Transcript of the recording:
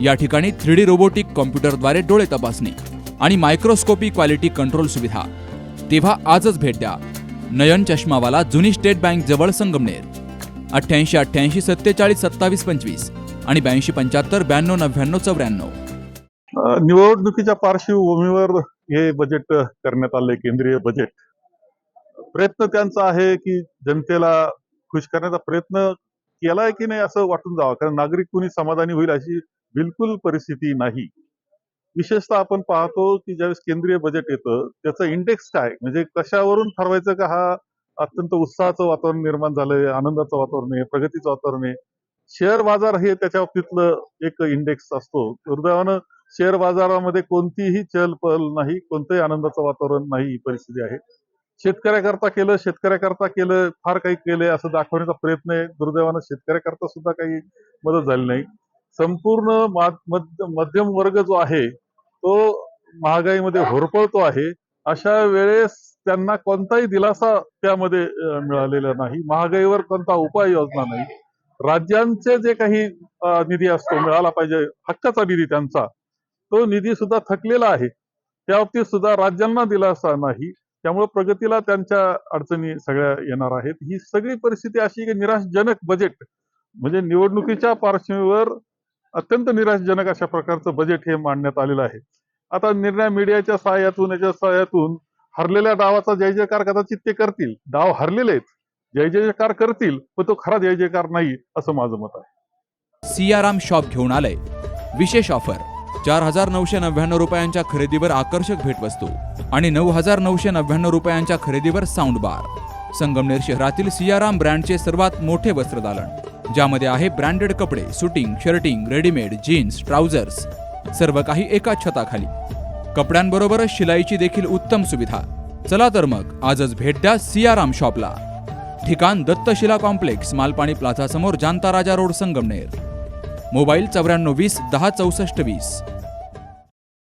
या ठिकाणी three D robotic कॉम्प्युटरद्वारे डोळे तपासणी आणि मायक्रोस्कोपी क्वालिटी कंट्रोल सुविधा. तेव्हा आजच भेट द्या. नयन चष्मावाला जुनी स्टेट बँक जवळ संगमनेर. अठ्ठ्याऐंशी अठ्ठ्याऐंशी सत्तेचाळीस सत्तावीस पंचवीस आणि ब्याऐंशी पंच्याहत्तर ब्याण्णव नव्याण्णव चौऱ्याण्णव. निवडणुकीच्या पार्श्वभूमीवर हे बजेट करण्यात आले केंद्रीय बजेट प्रयत्न त्यांचा आहे की जनतेला खुश करण्याचा प्रयत्न केलाय की नाही असं वाटून जावं. कारण नागरिक कुणी समाधानी होईल अशी बिलकुल परिस्थिती नाही. विशेषतः आपण पाहतो की ज्यावेळेस केंद्रीय बजेट येतं त्याचा इंडेक्स काय? म्हणजे कशावरून ठरवायचं का हा अत्यंत उत्साहाचं वातावरण निर्माण झालंय आनंदाचं वातावरण आहे प्रगतीचं वातावरण आहे? शेअर बाजार हे त्याच्या बाबतीतलं एक इंडेक्स असतो. दुर्दैवानं शेअर बाजारामध्ये कोणतीही चलपल नाही कोणतंही आनंदाचं वातावरण नाही ही परिस्थिती आहे. शेतकऱ्याकरता केलं शेतकऱ्याकरता केलं फार काही केलंय असं दाखवण्याचा प्रयत्न आहे. दुर्दैवानं शेतकऱ्याकरता सुद्धा काही मदत झाली नाही. संपूर्ण मध्यम वर्ग जो आहे तो महागाईमध्ये होरपळतो आहे. अशा वेळेस त्यांना कोणताही दिलासा त्यामध्ये मिळालेला नाही. महागाईवर कोणता उपाययोजना नाही. राज्यांचे जे काही निधी असतो मिळाला पाहिजे हक्काचा निधी त्यांचा तो निधी सुद्धा थकलेला आहे. त्या बाबतीत सुद्धा राज्यांना दिलासा नाही. त्यामुळे प्रगतीला त्यांच्या अडचणी सगळ्या येणार आहेत. ही सगळी परिस्थिती अशी की निराशजनक बजेट म्हणजे निवडणुकीच्या पार्श्वभूमीवर अत्यंत निराशजनक अशा प्रकारचं बजेट हे मांडण्यात आलेलं आहे. आता निर्णय मीडियाच्या सहाय्यातून याच्या सहाय्यातून हरलेल्या डावाचा जय जयकार कदाचित ते करतील. डाव हरलेले आहेत. जय जयकार करतील पण तो खरा जय जयकार नाही असं माझं मत आहे. सियाराम शॉप घेऊन आलंय विशेष ऑफर चार हजार नऊशे नव्याण्णव रुपयांच्या खरेदीवर आकर्षक भेटवस्तू आणि नऊ हजार नऊशे नव्याण्णव रुपयांच्या खरेदीवर साऊंड बार संगमनेर शहरातील सियाराम ब्रँडचे सर्वात मोठे वस्त्रदालन. ज्यामध्ये आहे ब्रँडेड कपडे suiting shirting readymade jeans trousers सर्व काही एकाच छताखाली. कपड्यांबरोबरच शिलाईची देखील उत्तम सुविधा. चला तर मग आजच भेट द्या सियाराम शॉपला. ठिकाण दत्तशिला कॉम्प्लेक्स मालपाणी प्लाझा समोर जानता राजा रोड संगमनेर. मोबाईल चौऱ्याण्णव वीस दहा चौसष्ट वीस.